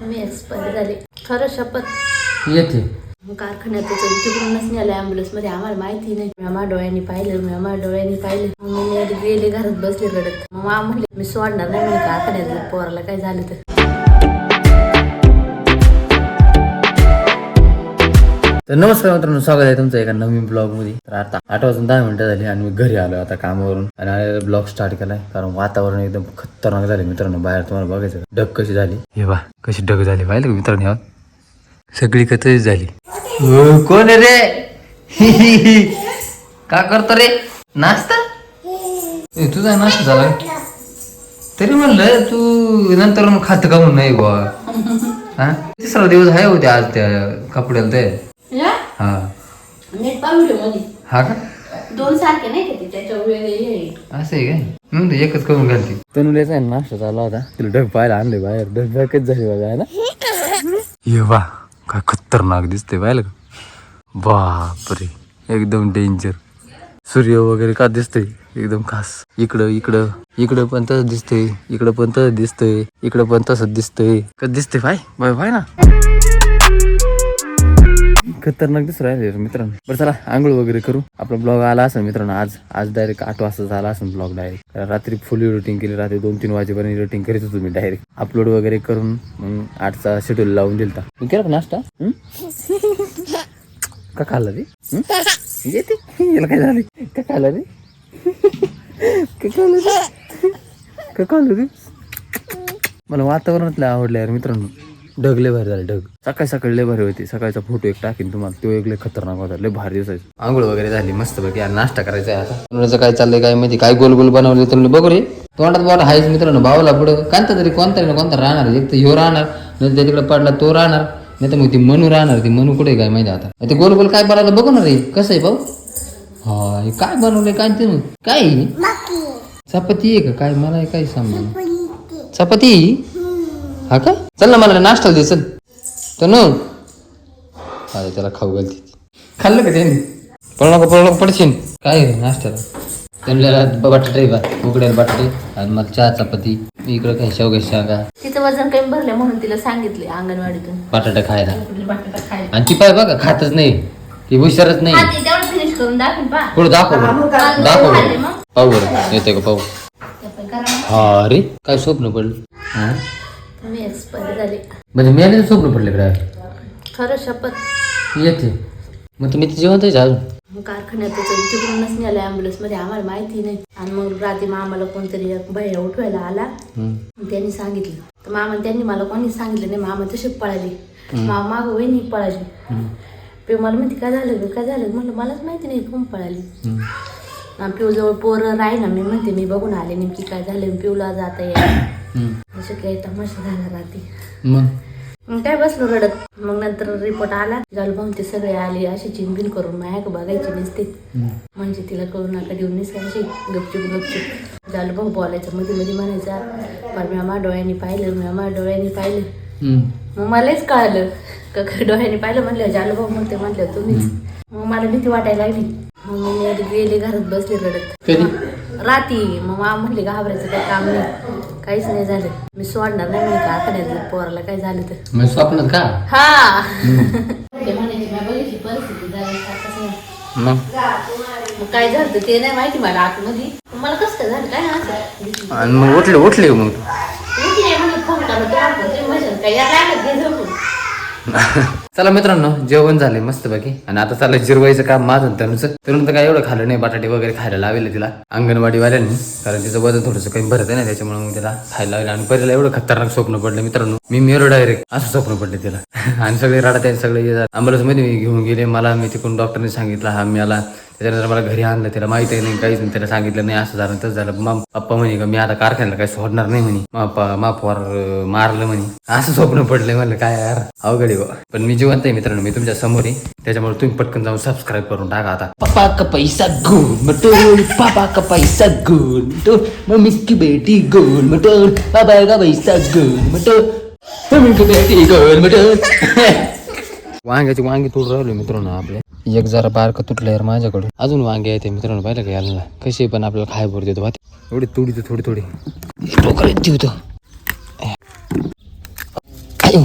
मी expire झाले. खरं शपथ. येते. मग कारखान्यात त्याचं तिकडूनच नेलं ॲम्ब्युलन्समध्ये. आम्हाला माहिती नाही. मी आम्हा डोळ्यांनी पाहिलं मी आम्हा डोळ्यांनी पाहिलं. मग मी गेले घरात बसले रडत. मग मा म्हणले मी सोडणार नाही कारखान्यात पोराला काय झालं तर? तर नमस्कार मित्रांनो स्वागत आहे तुमचं एका नवीन ब्लॉगमध्ये तर आता आठ वाजून दहा मिनिटं झाली आणि मी घरी आलो आता कामावरून. आणि ब्लॉग स्टार्ट केलाय कारण वातावरण एकदम खतरनाक झाले मित्रांनो बाहेर तुम्हाला बघायचं? ढग कशी झाली? हे बा कशी ढग झाली पाहिलं का मित्रांनो? सगळी कथच झाली. कोण आहे रे? का करतो रे? नाश्ता? तुझा नाश्ता झाला? तरी म्हणलं तू नंतर खात का म्हणून नाही हा? तिसरा दिवस आहे होते आज त्या कपड्याला ते. हा. नेट पा व्हिडिओमध्ये. हा का? दोन सारखे नाही का ते त्याच्यावर वेगळे असं आहे काय? म्हणून ते एकच करून घालते. तनुलेचा आहे ना नाश्ता चालला होता. तिला ढग पाहायला आणले बाहेर. ढगच झाली बघा ना? ये वा काय खतरनाक दिसते पाहिलं का? बापरे एकदम डेंजर सूर्य वगैरे का दिसतंय? एकदम खास. इकडं इकडं. इकडं पण तसं दिसतंय. इकडं पण तसं दिसतंय. इकडं पण तसं दिसतंय. कसं दिसतंय भाई बाय भाई ना. खतरनाक दिसून राहिले मित्रांनो. बरं चला आंघोळ वगैरे करू. आपला ब्लॉग आला असेल मित्रांनो आज. आज डायरेक्ट आठ वाजता झाला असेल ब्लॉग डायरेक्ट रात्री फुल एडिटिंग केली. रात्री दोन तीन वाजेपर्यंत एडिटिंग करीत होतो मी डायरेक्ट अपलोड वगैरे करून मग आठचा शेड्यूल लावून दिलता. मी केला नाश्ता? का खाल्ला रे? येते याला काय झाले? का खाल्ला रे? का खाल्लं रे? का खाल्लं रे? मला वातावरणातलं आवडलं यार मित्रांनो. ढग लय भारी झाले ढग. सकाळी सकाळी लय भारी होती. सकाळचा फोटो एक टाकीन तुम्हाला. तो एक लय खतरनाक होता. लय भारी दिसायचं. आंघोळ वगैरे झाली मस्त पैकी यार नाश्ता करायचा आहे आता. कोणाचं काय चाललंय काय माहिती? काय गोल गोल बनवले तर बघू रे. तोंडात बोट हायच मित्रांनो भावाला पुढं. कोणता तरी कोणता ना कोणता राहणार एक तर ह्यो राहणार नाही तिकडे पडला तो राहणार नाही तर मग ती मनू राहणार. ती मनू कुठे काय माहिती आता. ते गोल गोल काय बनवलं बघू ना रे. कसं आहे भाऊ? हा हे काय बनवलंय काय ते काय? चपाती आहे का? काय मला काय सामान चपाती? हा का? चल ना मला नाश्ता दे चल. तनु. अरे त्याला खाऊ घालते. ती. खाल्लं का त्यांनी? पळू नको पळू नको पडशील. काय आहे नाश्त्याला? त्यांना बटाटे बा उकडेल बटाटे आणि मला चहा चपाती. इकडं काही शेवगा शेंगा तिचं वजन कमी भरलं म्हणून तिला सांगितले अंगणवाडीतून. बटाटा खायला. कुठली बटाटा खायला? आणि ती पाय बघा खातच नाही. ती हुशारच नाही. हा ते तेवढं फिनिश करून दाखव पा पुढे दाखव बरं. दाखव बरं. पाहू बरं. येते का पाहू? हा रे काय स्वप्न पडलं? हा? मी एक्सपायर झाले. म्हणजे मी आले स्वप्न पडले कडे खरं शपथ. येते. मग तुम्ही ते जेवण अजून? मग कारखान्यात त्याचं तिकडूनच नेलं ॲम्ब्युलन्समध्ये. आम्हाला माहिती नाही. आणि मग रात्री मामाला कोणतरी एक भैया उठवायला आला. मग त्यांनी सांगितलं. तर मामा त्यांनी मला कोणीच सांगितलं नाही. मामा तसे पळाले. मामा माग वहिनी पळाली. पिऊ मला म्हणते काय झालं ग? काय झालं म्हणलं मलाच माहिती नाही. कोण पळाली. आणि पिऊ जवळ पोरं राही ना मी म्हणते मी बघून आले नेमकी काय झालं? पिऊला जाता येईल हम्म. असं काही तमाशा झाला रात्री. मग? मग काय बसलो रडत. मग नंतर रिपोर्ट आला. झालं ते सगळे आले अशी चिनबिन करून माझ्या बघायची नसते. म्हणजे तिला कळू नका देऊन नसते अशी गपचूप गपचूप. झालं भाऊ बोलायचं मध्ये मध्ये म्हणायचा पण मी आम्हा डोळ्यांनी पाहिलं मी आम्हा डोळ्यांनी पाहिलं. मग मलाच कळालं. का डोळ्यांनी पाहिलं म्हणलं जालू भाऊ म्हणते म्हणलं तुम्हीच. मग मला भीती वाटायला लागली. मग मी गेले घरात बसले रडत. कधी? राती. मग मामा म्हणले घाबरायचं काही काम नाही. काहीच नाही झालं. मी सोडणार नाही म्हणे कारखान्यात पोराला काय झालं तर. स्वप्नात का? हा. ते म्हणायचे मी बघितली परिस्थिती झाली सारखंच नाही. मग? मग काय झालं ते नाही माहिती मला आतमध्ये. मला कसं काय झालं? काय आणि मग उठले उठले मग? फोन तुम्हाला काय या काय घे झोपून चला मित्रांनो जेवण झाले मस्त बाकी आणि आता चाललं जिरवायचं काम माझं त्यानुसार तनुचं. तरुण तर काय एवढं खाल्लं नाही बटाटे वगैरे खायला लावले तिला. अंगणवाडीवाल्यांनी. कारण तिचं वजन थोडंसं काही भरत नाही त्याच्यामुळे मग तिला खायला लावलं. आणि पहिल्याला एवढं खतरनाक स्वप्न पडलं मित्रांनो. मी मेरो डायरेक्ट असं स्वप्न पडले तिला. आणि सगळे रडत आहेत सगळे अँब्युलन्समध्ये मी घेऊन गेले. मला मी तिकडून डॉक्टरने सांगितलं हा मला त्याच्यानंतर मला घरी आणलं त्याला माहिती नाही काहीच नाही त्याला सांगितलं नाही असं झालं तसं झालं. मग पप्पा म्हणे का मी आता कारखान्याला काही सोडणार नाही म्हणे. मापा मापवर मारलं म्हणे. असं स्वप्न पडलंय म्हणलं काय यार अवघड आहे बुवा. पण मी जिवंत आहे मित्रांनो मी तुमच्यासमोर आहे. त्याच्यामुळे तुम्ही पटकन जाऊन सबस्क्राईब करून टाका आता. पापा का पैसा गोल मटोल पापा का पैसा गोल मटोल. मम्मी की बेटी गोल मटोल. पापा का पैसा गोल मटोल. मम्मी की बेटी गोल मटोल. वांग्याची वांगी तोड राहिलो मित्रांनो आपल्या. एक जरा बारक तुटलं यार माझ्याकडून. अजून वांगे आहेत मित्रांनो पाहिलं का याला? कशी पण आपल्याला खाय भर देतो. एवढी तुडी थोडी थोडी. आयो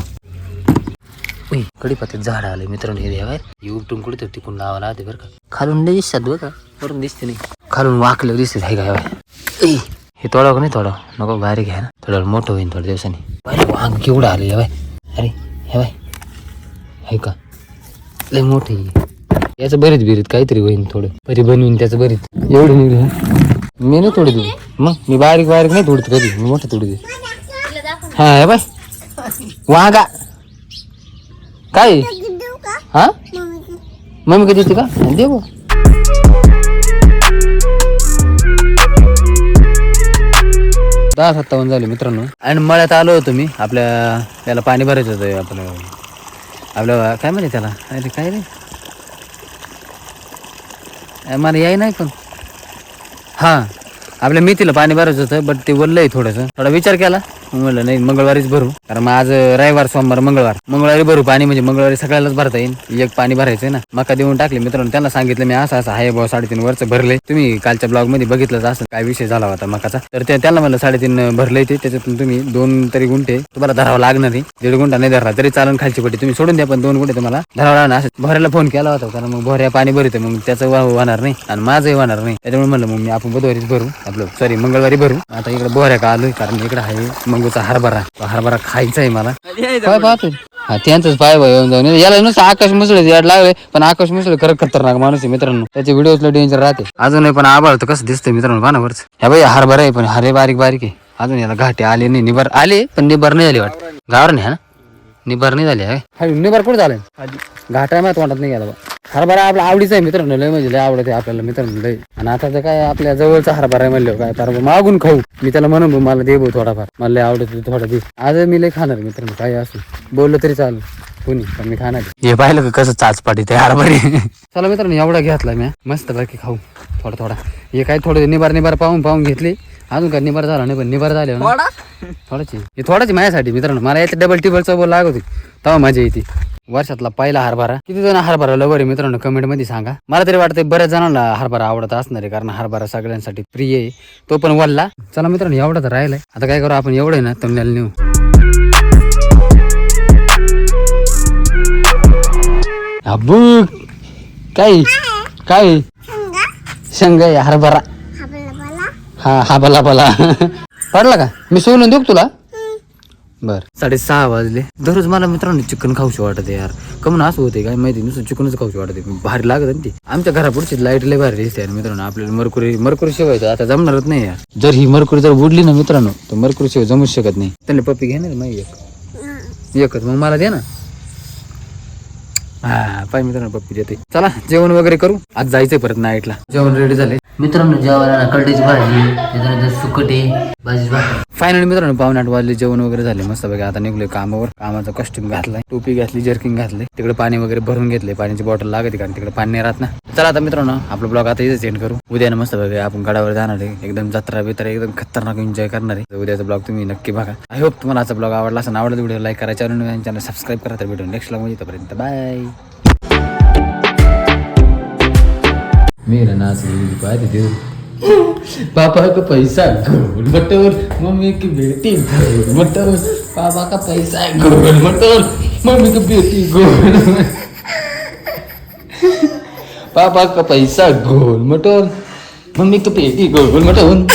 अरे कडीपत्त्यात झाड आले मित्रांनो हे देवा हे उपटून कुठे तर टिकून लावा लागते बरं का. खालून नाही दिसतात बरं का. वरून दिसते नाही. खालून वाकलं दिसते हाय काय हे तोडाव का नाही तोडाव? नको बारीक घ्या ना. थोडं मोठं होईन थोड्या दिवसांनी. पहिले वाघ केवढं आले हे बाय अरे हे बाय हे का? लय मोठे याचं बरीच बिरीत काहीतरी होईन थोडं. परी बनवीन त्याचं बरीच एवढं निघलं मी नाही थोडी देऊ मग मी बारीक बारीक नाही तोडत कधी. मी मोठं थोडी दे हा बाय वागा काय? हा? मम्मी कधी देते का? देऊ दहा सत्तावन्न झाले मित्रांनो. आणि मळ्यात आलो होतो मी. आपल्या त्याला पाणी भरायचं होतं आपलं आपलं काय म्हणे त्याला? अरे काय रे? मला याय नाही पण. हां आपल्या मेथीला पाणी भरायचं होतं बट ते वल्ल आहे थोडंसं. थोडा विचार केला. म्हणलं नाही मंगळवारीच भरू. कारण मग आज रविवार सोमवार मंगळवार. मंगळवारी भरू पाणी म्हणजे मंगळवारी सगळ्यालाच भरता येईल एक पाणी भरायचं ना. मका देऊन टाकले मित्रांनो त्यांना सांगितलं मी असं असं आहे भाऊ साडेतीन वरचं भरले. तुम्ही कालच्या ब्लॉगमध्ये बघितलंच असं काय विषय झाला होता मकाचा. तर त्यांना म्हणलं साडेतीन भरले ते. त्याच्यातून तुम्ही दोन तरी गुंठे तुम्हाला धरावं लागणार आहे. दीड गुंठा नाही धरला तरी चालून खालची पट्टी. तुम्ही सोडून द्या पण दोन गुंठे तुम्हाला धरावं लागणार. असं भरायला फोन केला होता कारण मग भोऱ्या पाणी भरते मग त्याचं होणार नाही. आणि माझंही होणार नाही. त्याच्यामुळे म्हणलं मग मी आपण बुधवारीच भरू. आपलं सॉरी मंगळवारी भरू. आता इकडे भोऱ्या का आलोय कारण इकडे आहे मंगूचा हरभरा. तो हरभरा खायचा आहे मला काय पाहतोय. हा त्यांचंच पाय बाय येऊन जाऊन. याला नुसतं आकाश मुसळे याड लागले पण आकाश मुसळे खरं खतरनाक माणूस आहे मित्रांनो. त्याचे व्हिडिओ डेंजर राहते. अजूनही पण आभाळ तर कसं दिसतंय मित्रांनो पानावरच ह्या बाई हरभरा आहे पण हरे बारीक बारीक आहे. अजून याला घाटे आले नाही. निबार आले पण निबार नाही झाली वाटत. गावर नाही हा ना? निबार नाही झाली निबार कुठे झालाय? घाटा माहीत वाटत नाही गेला बा. हरभरा आपला आवडीचा आहे मित्रांनो लय म्हणजे लय आवडते आपल्याला मित्रांनो लय. आणि आता तर काय आपल्या जवळचा हरभरा आहे म्हणलं काय तर मागून खाऊ. मी त्याला म्हणून मला दे भाऊ थोडाफार. मला लय आवडत थोडा दे आज मी लय खाणार मित्रांनो काय असू. बोललो तरी चालू कोणी पण मी खाणार हे पाहिलं का कसं चाच पाठी ते हरभरे? चला मित्रांनो एवढा घेतला मी मस्त बाकी खाऊ. थोडा थोडा. हे काय थोडं निबार निबार पाहून पाहून घेतली. अजून काय निबार झाला नाही पण निबार झाले थोडाची हे थोडाची माझ्यासाठी मित्रांनो. मला याच्या डबल टिबल चव लागत होती. तेव्हा मजा येते. वर्षातला पहिला हरभरा. किती जण हरभरा लवर मित्रांनो? कमेंटमध्ये सांगा. मला तरी वाटतं बऱ्याच जणांना हरभरा आवडत असणार आहे कारण हरभरा सगळ्यांसाठी प्रिय आहे. तो पण वल्ला. चला मित्रांनो एवढा तर राहिलाय. आता काय करू आपण? एवढं ना तमल्याला नेऊ अबू काय? काय? शेंगा हरभरा. हा हा बला बला पडला का? मी सोडून देऊ तुला? बर. साडेसहा वाजले. दररोज मला मित्रांनो चिकन खाऊशी वाटते यार. कमून असं होते काय माहिती नुसतं चिकनच खाऊशी वाटते. भारी लागत ना ती. आमच्या घरापुढची लाइट लय भारी दिसते यार मित्रांनो. आपल्याला मरकुरी मरकुरी शिवायचं आता जमणारच नाही यार. जर ही मरकुरी जर उडली ना मित्रांनो तर मरकुरी शिवाय जमूच शकत नाही. त्यांना पप्पी घेणार मग एक. एकच. मग मला दे ना. हा पाय मित्रांनो पप्पी देते. चला जेवण वगैरे करू. आज जायचंय परत नाईटला. जेवण रेडी झाले. मित्रांनो जेवायला कळटीची भाजी त्याच्यानंतर सुकटे भाजी फायनल मित्रांनो पावणे आठ वाजले जेवण वगैरे झाले मस्त बघा आता निघलोय कामावर. कामाचा कॉस्ट्युम घातलाय टोपी घातली जर्किंग घातले. तिकडे पाणी वगैरे भरून घेतले पाण्याची बॉटल लागते कारण तिकडे पाणी नाही राहत ना. चला आता मित्रांनो आपला ब्लॉग आता इथेच एंड करू. उद्या मस्त बघा आपण गडावर जाणार आहे. एकदम जत्रा बित्रा एकदम खतरनाक एन्जॉय करणार आहे. उद्याचा ब्लॉग तुम्ही नक्की बघा. आय होप तुम्हाला आजचा ब्लॉग आवडला असं आवडला व्हिडिओ लाईक करा चॅनल चॅनल सबस्क्राईब करा तर व्हिडिओ नेक्स्ट ब्लॉगमध्ये तोपर्यंत बाय मी नाच पाहते पापा का पैसा गोल मटोर मम्मी की बेटी गोल मटोर पापा का पैसा गोल मटोर मम्मी की बेटी गोल पापा का पैसा गोल मटोर मम्मी की बेटी गोल मटोर